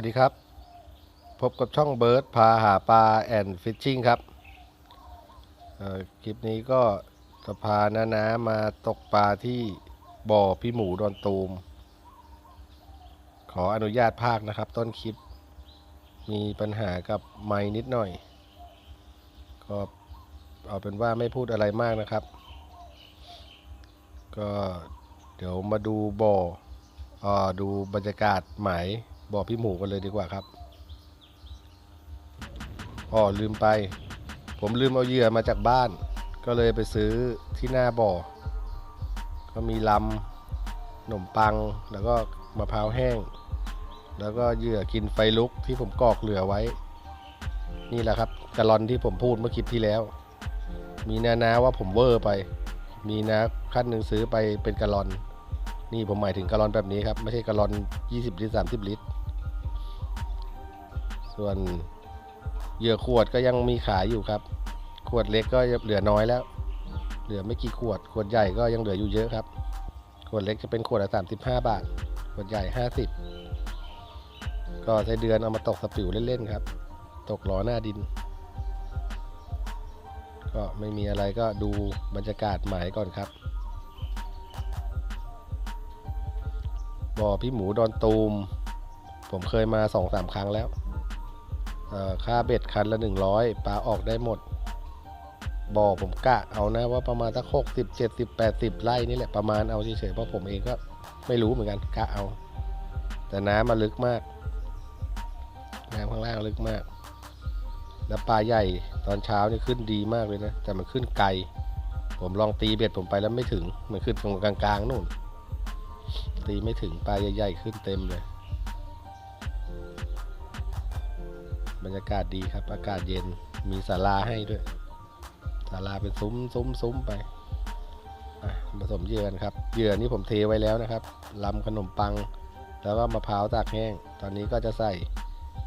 วัสดีครับ พบกับช่องเบิร์ดพาหาปลาแอนฟิชชิ่งครับคลิปนี้ก็จะพาน้านามาตกปลาที่บ่อพี่หมูดอนตูม ขออนุญาตภาคนะครับ ต้นคลิป มีปัญหากับไม้นิดหน่อย ก็เอาเป็นว่าไม่พูดอะไรมากนะครับ ก็เดี๋ยวมาดูบ่ออดูบรรยากาศหมาย บ่อพี่หมูกันเลยดีกว่าครับอ๋อลืมไป ผมลืมเอาเหยื่อมาจากบ้าน ก็เลยไปซื้อที่หน้าบ่อ ก็มีลำขนมปัง แล้วก็มะพร้าวแห้ง แล้วก็เหยื่อกินไฟลุกที่ผมกอกเหลือไว้ นี่แหละครับกะลอนที่ผมพูดเมื่อคลิปที่แล้ว มีนานาว่าผมเวอร์ไป มีนะขั้นหนึ่งซื้อไปเป็นกะลอน นี่ผมหมายถึงกะลอนแบบนี้ครับ ไม่ใช่กะลอน 20 ลิตร 30 ลิตร ส่วนเหยื่อขวดก็ยังมีขายอยู่ครับ ขวดเล็กก็เหลือน้อยแล้ว เหลือไม่กี่ขวด ขวดใหญ่ก็ยังเหลืออยู่เยอะครับ ขวดเล็กจะเป็นขวดละ35บาท ขวดใหญ่50ก็ใช้เดือนเอามาตกสปิวเล่นๆครับ ตกล้อหน้าดิน ก็ไม่มีอะไรก็ดูบรรยากาศหมายก่อนครับบ่อพี่หมูดอนตูม ผมเคยมาสองสามครั้งแล้ว ค่าเบ็ดคันละหนึ่งร้อยปลาออกได้หมด บ่อผมกะเอานะว่าประมาณสักหกสิบเจ็ดสิบแปดสิบไร่นี่แหละประมาณเอาเฉยๆเพราะผมเองก็ไม่รู้เหมือนกันกะเอา แต่น้ำมันลึกมากน้ำข้างล่างลึกมาก แล้วปลาใหญ่ตอนเช้านี่ขึ้นดีมากเลยนะ แต่มันขึ้นไกล ผมลองตีเบ็ดผมไปแล้วไม่ถึง มันขึ้นตรงกลางๆนู่น ตีไม่ถึงปลาใหญ่ๆขึ้นเต็มเลย บรรยากาศดีครับ อากาศเย็นมีศาลาให้ด้วยศาลาเป็นซุ้มซุ้มซุ้มไปผสมเหยื่อกันครับเหยื่อนี้ผมเทไว้แล้วนะครับลำขนมปัง แล้วก็มะพร้าวตากแห้ง ตอนนี้ก็จะใส่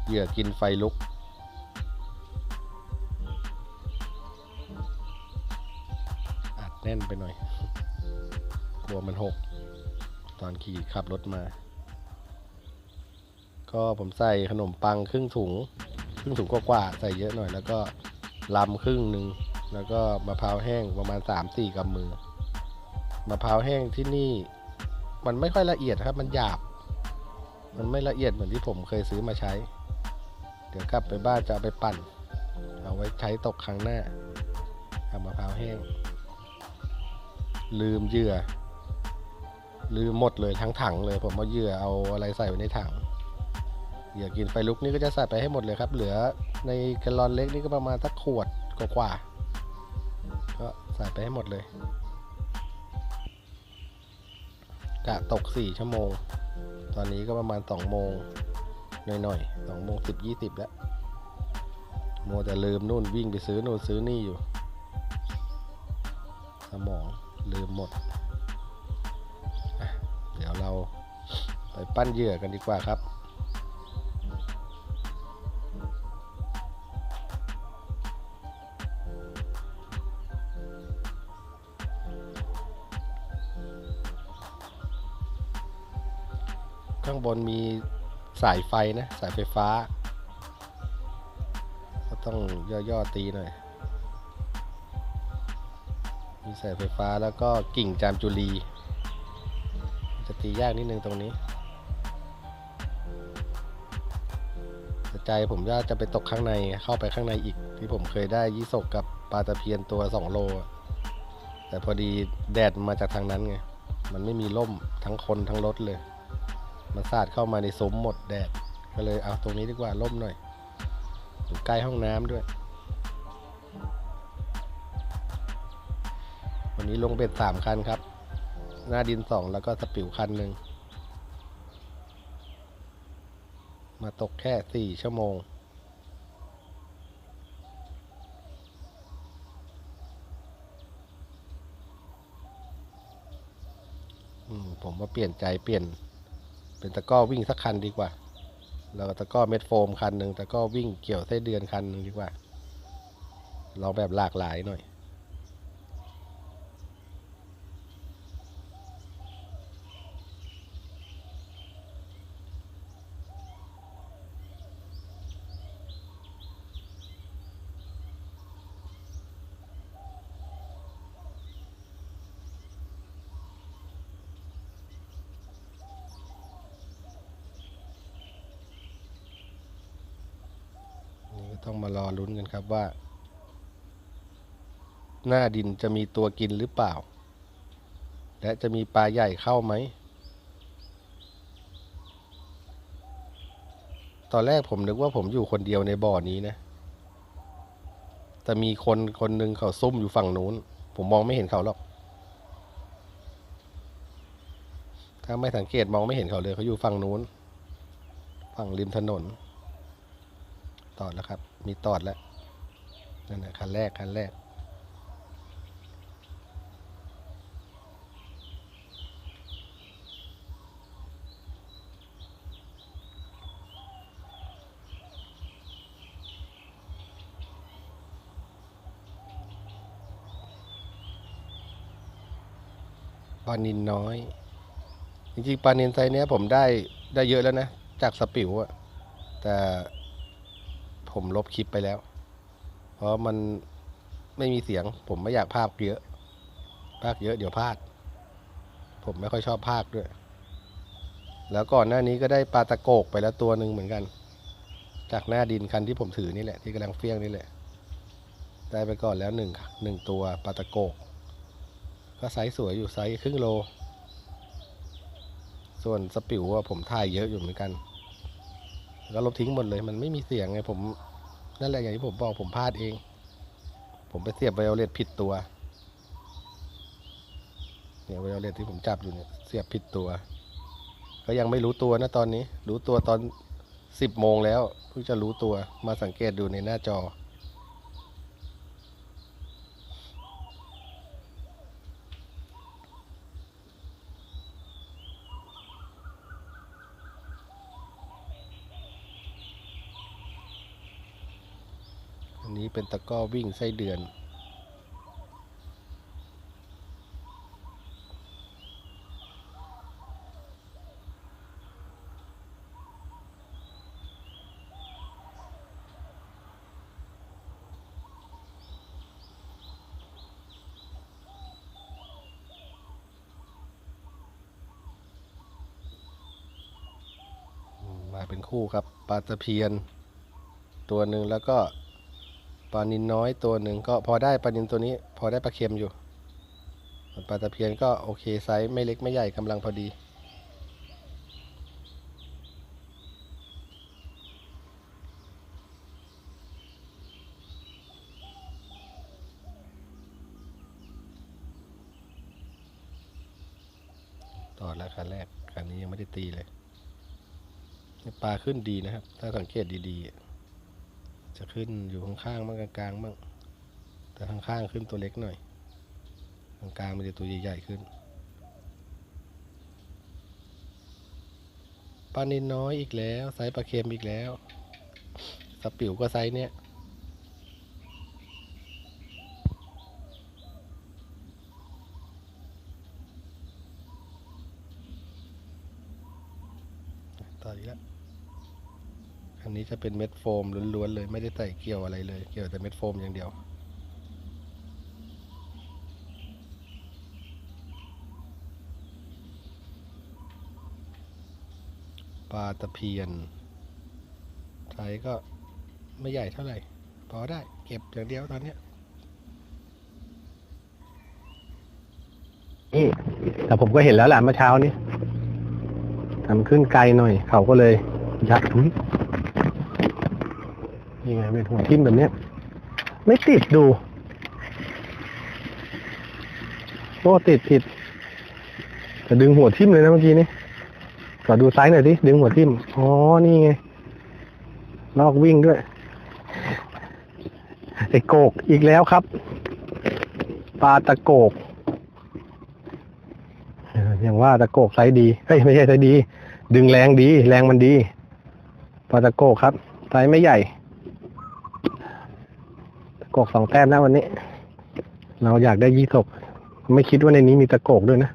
เหยื่อกินไฟลุก อัดแน่นไปหน่อย กลัวมันหก ตอนขี่ขับรถมา ก็ผมใส่ขนมปังครึ่งถุง ครึ่งถุงกว่าๆใส่เยอะหน่อย แล้วก็ลำครึ่งหนึ่งแล้วก็มะพร้าวแห้งประมาณ3-4กำมือมะพร้าวแห้งที่นี่ มันไม่ค่อยละเอียดครับ มันหยาบ มันไม่ละเอียดเหมือนที่ผมเคยซื้อมาใช้ เดี๋ยวกลับไปบ้านจะเอาไปปั่น เอาไว้ใช้ตกครั้งหน้าเอามะพร้าวแห้ง ลืมเหยื่อ ลืมหมดเลยทั้งถังเลย ผมเอาเหยื่อเอาอะไรใส่ไว้ในถัง เหยื่อกินไฟลุกนี่ก็จะใส่ไปให้หมดเลยครับ เหลือในแกลลอนเล็กนี่ก็ประมาณสักขวดกว่าๆก็ใส่ไปให้หมดเลยกะตกสี่ชั่วโมง ตอนนี้ก็ประมาณสองโมงหน่อยๆสองโมงสิบยี่สิบแล้ว โมแต่ลืมนู่นวิ่งไปซื้อนู่นซื้อนี่อยู่ สมองลืมหมด เดี๋ยวเราไปปั้นเหยื่อกันดีกว่าครับ บนมีสายไฟนะ สายไฟฟ้า ก็ต้องย่อๆตีหน่อย มีสายไฟฟ้าแล้วก็กิ่งจามจุลี จะตียากนิดนึงตรงนี้ใจผมว่าจะไปตกข้างในเข้าไปข้างในอีก ที่ผมเคยได้ยี่สกกับปลาตะเพียนตัว 2 โล แต่พอดีแดดมาจากทางนั้นไง มันไม่มีร่มทั้งคนทั้งรถเลย มันสาดเข้ามาในซุ้มหมดแดด ก็เลยเอาตรงนี้ดีกว่าร่มหน่อยอยู่ใกล้ห้องน้ำด้วย วันนี้ลงเบ็ดสามคันครับ หน้าดินสองแล้วก็สปิวคันหนึ่ง มาตกแค่สี่ชั่วโมงผมว่าเปลี่ยนใจเปลี่ยน เป็นตะก้อวิ่งสักคันดีกว่า แล้วก็ตะก้อเม็ดโฟมคันหนึ่งตะก้อวิ่งเกี่ยวไส้เดือนคันหนึ่งดีกว่าลองแบบหลากหลายหน่อย ต้องมารอลุ้ นกันครับว่า หน้าดินจะมีตัวกินหรือเปล่า และจะมีปลาใหญ่เข้าไหม ตอนแรกผมนึกว่าผมอยู่คนเดียวในบ่อนี้นะ แต่มีคนคนหนึ่งเขาซุ่มอยู่ฝั่งนู้น ผมมองไม่เห็นเขาหรอก ถ้าไม่สังเกตมองไม่เห็นเขาเลยเขาอยู่ฝั่งนู้น ฝั่งริมถนนตอดแล้วครับ มีตอดแล้ว นั่นนะคันแรกคันแรก ปลานินน้อย จริงๆปลานินไซส์เนี้ยผมได้ได้เยอะแล้วนะ จากสปิวอะแต่ผมลบคลิปไปแล้ว ราะมันไม่มีเสียง ผมไม่อยากพากย์เยอะพากย์เยอะเดี๋ยวพลาด ผมไม่ค่อยชอบพากย์ด้วย แล้วก่อนหน้านี้ก็ได้ปลาตะโกกไปแล้วตัวหนึ่งเหมือนกัน จากหน้าดินคันที่ผมถือนี่แหละที่กำลังเฟี้ยงนี่แหละ ได้ไปก่อนแล้วหนึ่งหนึ่งตัวปลาตะโกก ก็ไซส์สวยอยู่ไซส์ครึ่งโล ส่วนสปิวอะผมถ่ายเยอะอยู่เหมือนกัน ก็ลบทิ้งหมดเลย มันไม่มีเสียงไงผม นั่นแหละอย่างที่ผมบอกผมพลาดเอง ผมไปเสียบไวโอเลตผิดตัว เนี่ยไวโอเลตที่ผมจับอยู่เนี่ยเสียบผิดตัว ก็ยังไม่รู้ตัวนะตอนนี้ รู้ตัวตอนสิบโมงแล้วเพิ่งจะรู้ตัวมาสังเกตดูในหน้าจอ เป็นตะก้อวิ่งไส้เดือน มาเป็นคู่ครับปลาตะเพียนตัวหนึ่งแล้วก็ ปลานินน้อยตัวหนึ่งก็พอได้ปลานินตัวนี้ พอได้ปลาเค็มอยู่ปลาตะเพียนก็โอเคไซส์ไม่เล็กไม่ใหญ่กำลังพอดี ต่อแล้วคันแรกคันนี้ยังไม่ได้ตีเลย ปลาขึ้นดีนะครับ ถ้าสังเกตดีๆ จะขึ้นอยู่ข้างๆบ้างกลางๆบ้างแต่ข้างๆขึ้นตัวเล็กหน่อยกลางๆมันจะตัวใหญ่ๆขึ้นปลานินน้อยอีกแล้วไซส์ปลาเค็มอีกแล้วสปิวก็ไซส์เนี้ยต่ออีกแล้ว อั นี้จะเป็นเม็ดโฟมล้วนๆเลยไม่ได้ใส่เกี่ยวอะไรเลย เกี่ยวแต่เม็ดโฟมอย่างเดียว ปลาตะเพียนไซส์ก็ไม่ใหญ่เท่าไหร่พอได้เก็บอย่างเดียวตอนนี้นี่แต่ผมก็เห็นแล้วแหละเมื่อเช้านี้ทำขึ้นไกลหน่อย เขาก็เลยยัดทุย นี่ไงเป็นหัวทิ่มแบบเนี้ย ไม่ติดดูโอ้ติดติดจะดึงหัวทิ่มเลยนะเมื่อกี้นี้ขอดูไซส์หน่อยดิดึงหัวทิ่มอ๋อนี่ไงลอกวิ่งด้วยไอ้โกกอีกแล้วครับปลาตะโกกอย่างว่าตะโกกไซส์ดีเอ้ยไม่ใช่ไซส์ดี ดึงแรงดี แรงมันดีปลาตะโกกครับไซส์ไม่ใหญ่ กกสองแต้มนะวันนี้ เราอยากได้ยี่สกไม่คิดว่าในนี้มีตะโกกด้วยนะ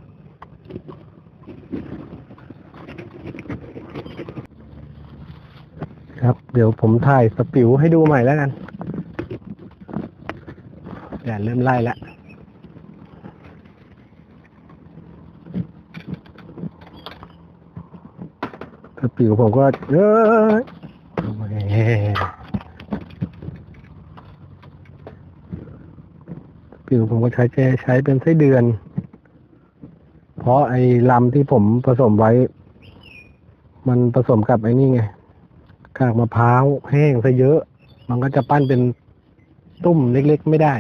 ครับ เดี๋ยวผมถ่ายสปิวให้ดูใหม่แล้วกันแดดเริ่มไล่แล้วถ้าปิวผมก็เอ้ยแหม ปิวผมก็ใช้ใช้เป็นไส้เดือน เพราะไอ้ลำที่ผมผสมไว้ มันผสมกับไอ้นี่ไงกากมะพร้าวแห้งซะเยอะ มันก็จะปั้นเป็นตุ้มเล็กๆไม่ได้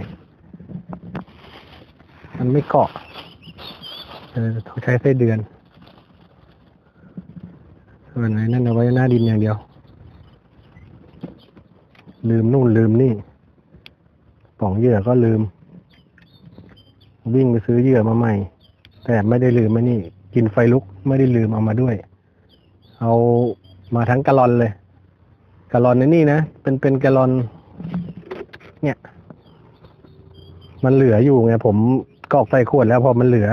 มันไม่เกาะเออต้องใช้ไส้เดือน ส่วนไหนนั่นเอาไว้หน้าดินอย่างเดียว ลืมนู่นลืมนี่ ป่องเหยื่อก็ลืม วิ่งไปซื้อเหยื่อมาใหม่ แต่ไม่ได้ลืมมานี่ กินไฟลุกไม่ได้ลืมเอามาด้วย เอามาทั้งกะลอนเลยกะลอนในนี่นะเป็นเป็นกะลอน เนี่ย มันเหลืออยู่ไงผมกรอกใส่ขวดแล้วพอมันเหลือ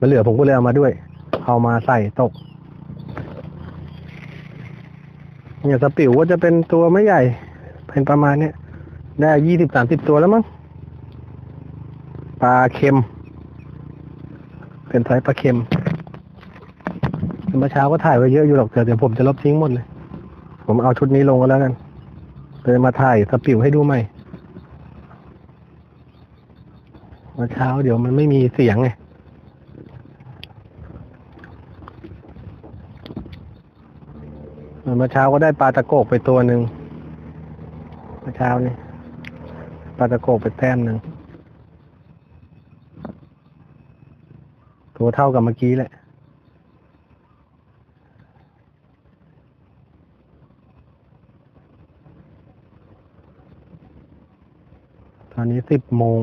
มันเหลือผมก็เลยเอามาด้วย เอามาใส่ตก เนี่ยสปิวก็จะเป็นตัวไม่ใหญ่ เป็นประมาณเนี้ยได้ยี่สิบสามสิบตัวแล้วมั้ง ปลาเค็ม เป็นไซส์ปลาเค็มเมื่อเช้าก็ถ่ายไว้เยอะอยู่หรอกแต่เดี๋ยวผมจะลบทิ้งหมดเลย ผมเอาชุดนี้ลงก็แล้วกันเลยมาถ่ายสปิวให้ดูใหม่เมื่อเช้าเดี๋ยวมันไม่มีเสียงไงเมื่อเช้าก็ได้ปลาตะโกกไปตัวหนึ่งเมื่อเช้านี่ปลาตะโกกไปแต้มหนึ่ง ตัวเท่ากับเมื่อกี้แหละตอนนี้สิบโมง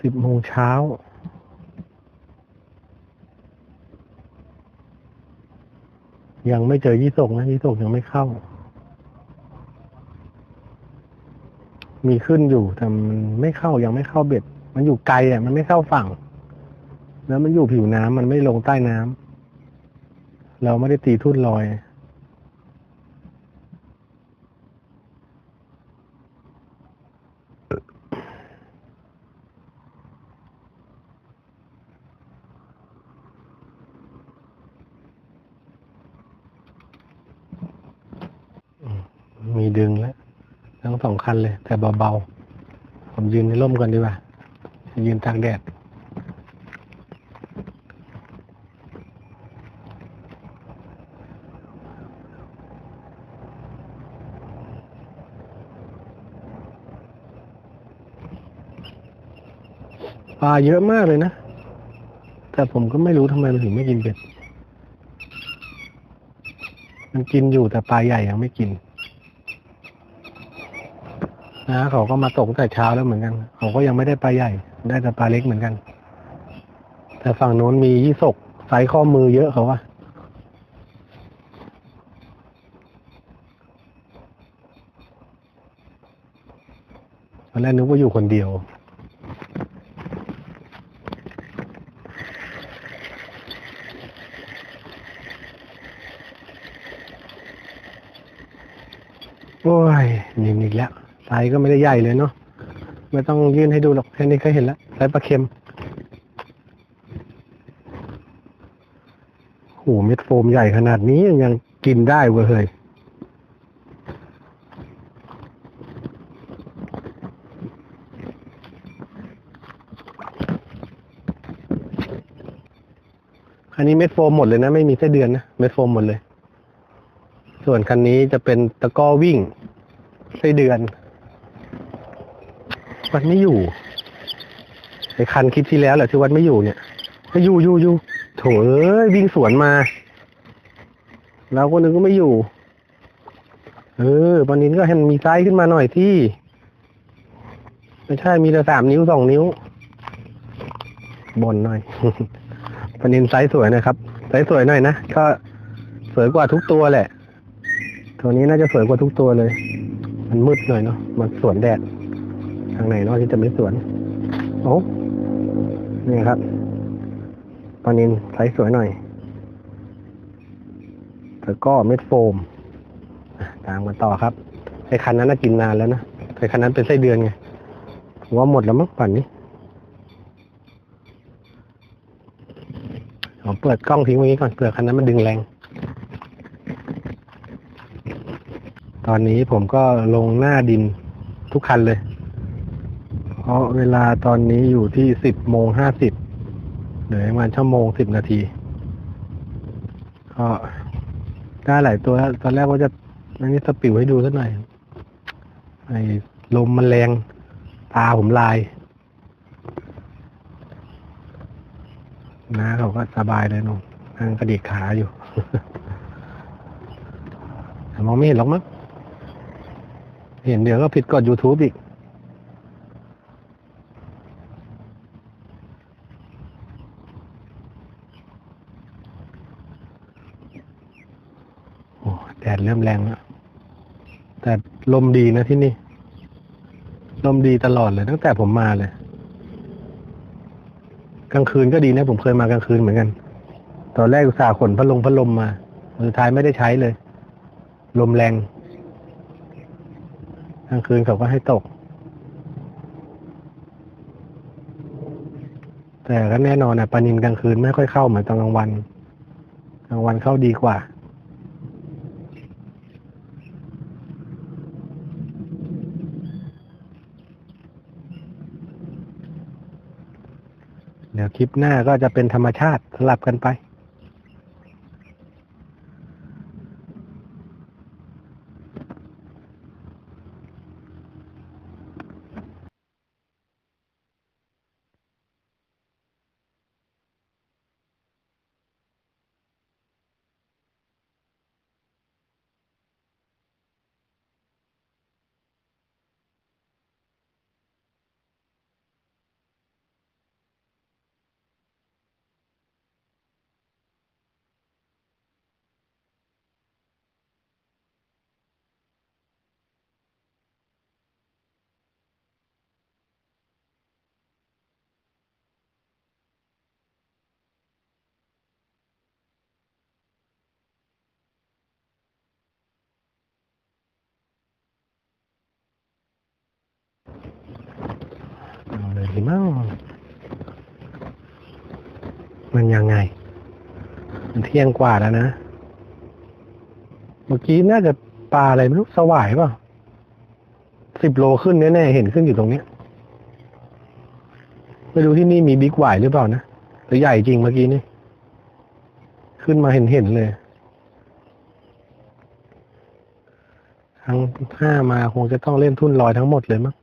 สิบโมงเช้า ยังไม่เจอยี่สกนะยี่สกยังไม่เข้า มีขึ้นอยู่แต่มันไม่เข้ายังไม่เข้าเบ็ด มันอยู่ไกลอะมันไม่เข้าฝั่ง แล้วมันอยู่ผิวน้ำมันไม่ลงใต้น้ำเราไม่ได้ตีทุ่นลอย มีดึงแล้ว ทั้งสองคันเลย แต่เบาๆ ผมยืนในร่มกันดีกว่า ยืนตากแดด ปลาเยอะมากเลยนะ แต่ผมก็ไม่รู้ทำไมมันถึงไม่กินเป็ด มันกินอยู่แต่ปลาใหญ่ยังไม่กิน นะเขาก็มาตกแต่เช้าแล้วเหมือนกัน เขาก็ยังไม่ได้ปลาใหญ่ ได้แต่ปลาเล็กเหมือนกัน แต่ฝั่งโน้นมียี่สกไซข้อมือเยอะเขาว่าตอนแรกนึกว่าอยู่คนเดียว โอ้ยนี่อีกแล้วไซก็ไม่ได้ใหญ่เลยเนาะไม่ต้องยื่นให้ดูหรอกแค่นี้ก็เห็นแล้วไซปลาเค็มโหเม็ดโฟมใหญ่ขนาดนี้ยังกินได้เว้ยเฮ้ยอันนี้เม็ดโฟมหมดเลยนะ ไม่มีไส้เดือนนะ เม็ดโฟมหมดเลย ส่วนคันนี้จะเป็นตะก้อวิ่งไส้เดือน วัดไม่อยู่ไอคันคลิปที่แล้วแหละที่วัดไม่อยู่เนี่ยก็อยู่อยู่อยู่โถเอ้ยวิ่งสวนมาเราคนหนึ่งก็ไม่อยู่ เออปอนนินก็ให้มันมีไซส์ขึ้นมาหน่อยที่ ไม่ใช่มีแต่สามนิ้วสองนิ้วบนหน่อยปอนนินไซส์สวยนะครับ ไซส์สวยหน่อยนะ ก็สวยกว่าทุกตัวแหละ ตัวนี้น่าจะสวยกว่าทุกตัวเลย มันมืดหน่อยเนาะ มันสวนแดด ทางไหนเนาะที่จะไม่สวน โอ้นี่ครับปลานินไซส์สวยหน่อย แล้วก็เม็ดโฟมอะตามกันต่อครับ ไอ้คันนั้นน่ากินนานแล้วนะ ไอ้คันนั้นเป็นไส้เดือนไงผมว่าหมดแล้วมั้งป่านนี้ผมเปิดกล้องทิ้งไว้ก่อนเผื่อคันนั้นมันดึงแรง ตอนนี้ผมก็ลงหน้าดินทุกคันเลย เพราะเวลาตอนนี้อยู่ที่สิบโมงห้าสิบเหลือประมาณชั่วโมงสิบนาทีก็ได้หลายตัวแล้วตอนแรกว่าจะอันนี้สปิวให้ดูสักหน่อยไอ้ลมมันแรง ตาผมลายน้าเขาก็สบายเลยนุ่มนั่งกระดิกขาอยู่มองไม่เห็นหรอกมั้ง เห็นเดี๋ยวก็ผิดกฎ YouTube อีก โอ้แดดเริ่มแรงแล้ว แต่ลมดีนะที่นี่ ลมดีตลอดเลย ตั้งแต่ผมมาเลย กลางคืนก็ดีนะ ผมเคยมากลางคืนเหมือนกัน ตอนแรกอุตส่าห์ขนพัดลมพัดลมมาสุดท้ายไม่ได้ใช้เลย ลมแรงางคืนเขาก็ให้ตก แต่ก็แน่นอนนะปลานินกลางคืนไม่ค่อยเข้าเหมือนตอนกลางวัน กลางวันเข้าดีกว่า เดี๋ยวคลิปหน้าก็จะเป็นธรรมชาติสลับกันไป เอาเลยสิมั่ง มันยังไง มันเที่ยงกว่าแล้วนะ เมื่อกี้น่าจะปลาอะไรไม่รู้สวายเปล่าสิบโลขึ้นแน่ๆเห็นขึ้นอยู่ตรงเนี้ยไม่รู้ที่นี่มีบิ๊กไหวหรือเปล่านะ หรือใหญ่จริงเมื่อกี้นี่ ขึ้นมาเห็นเห็นๆเลย ทั้งห้ามาคงจะต้องเล่นทุ่นลอยทั้งหมดเลยมั้ง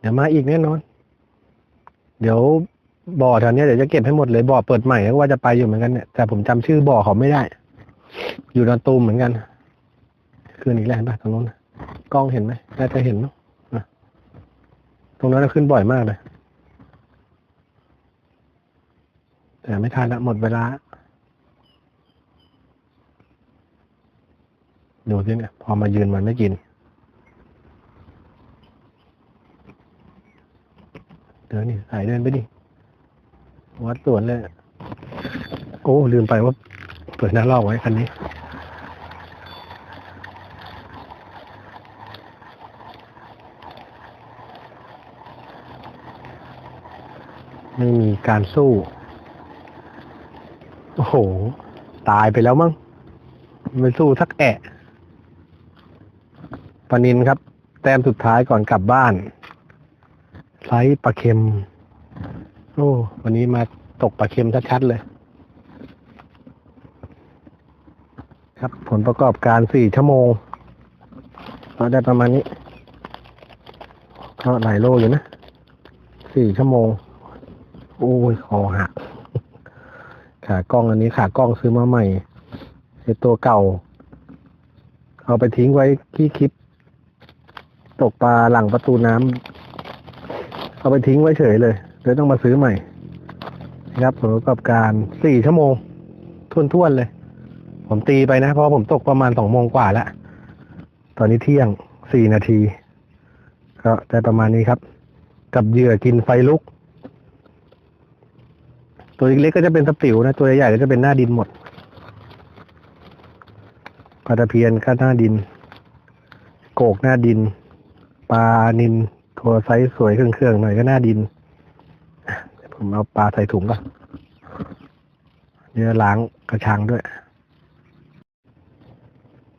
เดี๋ยวมาอีกแน่นอน เดี๋ยว บ่อแถวนี้เดี๋ยวจะเก็บให้หมดเลยบ่อเปิดใหม่ก็ว่าจะไปอยู่เหมือนกันเนี่ยแต่ผมจำชื่อบ่อเขาไม่ได้ อยู่ดอนตูมเหมือนกัน คืนอีกแล้วเห็นปะตรงนู้นกล้องเห็นไหมน่าจะเห็นเนาะตรงนั้นนะขึ้นบ่อยมากเลยแต่ไม่ทันละหมดเวลาดูสิเนี่ยพอมายืนมันไม่กิน เดินนี่สายเดินไปดิ วัดสวนเลยโอ้ ลืมไปว่าเปิดหน้าลอกไว้คันนี้ไม่มีการสู้ โอ้โห ตายไปแล้วมั้งไม่สู้สักแอะปานินครับ แต้มสุดท้ายก่อนกลับบ้านไซส์ปลาเค็ม โอ้ วันนี้มาตกปลาเค็มชัดๆเลย ครับ ผลประกอบการสี่ชั่วโมงก็ได้ประมาณนี้ก็หลายโลอยู่นะสี่ชั่วโมง โอ้ยคอหักขากล้องอันนี้ขากล้องซื้อมาใหม่ไอตัวเก่า เอาไปทิ้งไว้ที่คลิป ตกปลาหลังประตูน้ำเอาไปทิ้งไว้เฉยเลย เลยต้องมาซื้อใหม่นะครับผลประกอบการสี่ชั่วโมงทุ่วนๆเลย ผมตีไปนะ เพราะผมตกประมาณสองโมงกว่าแล้วตอนนี้เที่ยงสี่นาที ก็ได้ประมาณนี้ครับ กับเหยื่อกินไฟลุก ตัวเล็กๆก็จะเป็นสปิวนะ ตัวใหญ่ๆก็จะเป็นหน้าดินหมดปลาตะเพียนก็หน้าดิน โกกหน้าดิน ปลานินตัวไซส์สวยเครื่องๆหน่อยก็หน้าดิน ผมเอาปลาใส่ถุงก่อนเดี๋ยวล้างกระชังด้วย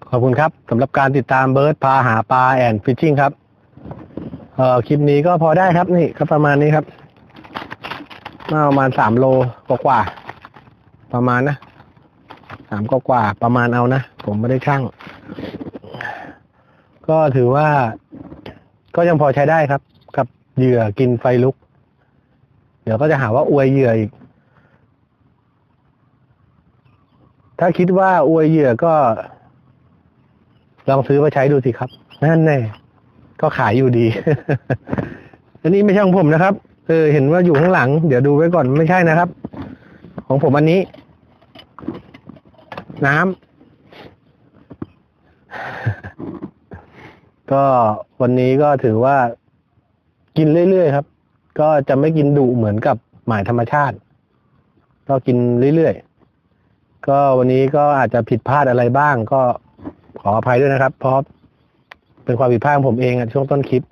ขอบคุณครับสำหรับการติดตามเบิร์ดพาหาปลาแอนฟิชชิ่งครับ เอ่อคลิปนี้ก็พอได้ครับนี่ก็ประมาณนี้ครับน่าประมาณสามโลกว่าๆประมาณนะสามกว่าๆประมาณเอานะ ผมไม่ได้ช่าง ก็ถือว่า ก็ยังพอใช้ได้ครับ กับเหยื่อกินไฟลุก ดี๋ยวก็จะหาว่าอวยเหยื่ออีก ถ้าคิดว่าอวยเหยื่อก็ ลองซื้อมาใช้ดูสิครับ นั่นแน่ ก็ขายอยู่ดี อันนี้ไม่ใช่ของผมนะครับ เออ เห็นว่าอยู่ข้างหลัง เดี๋ยวดูไว้ก่อนไม่ใช่นะครับ ของผมอันนี้ น้ำ ก็วันนี้ก็ถือว่า กินเรื่อยๆครับ ก็จะไม่กินดุเหมือนกับหมายธรรมชาติ ก็กินเรื่อยๆ ก็วันนี้ก็อาจจะผิดพลาดอะไรบ้าง ก็ขออภัยด้วยนะครับ เพราะเป็นความผิดพลาดของผมเองอะช่วงต้นคลิป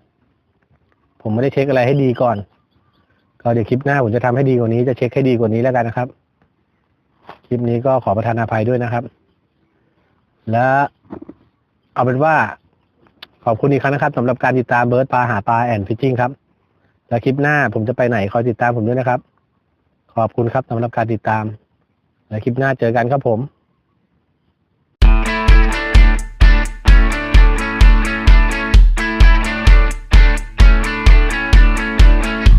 ผมไม่ได้เช็คอะไรให้ดีก่อน ก็เดี๋ยวคลิปหน้าผมจะทำให้ดีกว่านี้ จะเช็คให้ดีกว่านี้แล้วกันนะครับ คลิปนี้ก็ขอประทานอภัยด้วยนะครับ และเอาเป็นว่าขอบคุณอีกครั้งนะครับสำหรับการติดตามเบิร์ดปลาหาปลาแอนฟิชชิงครับ แล้วคลิปหน้าผมจะไปไหนคอยติดตามผมด้วยนะครับ ขอบคุณครับสำหรับการติดตามและคลิปหน้าเจอกันครับผม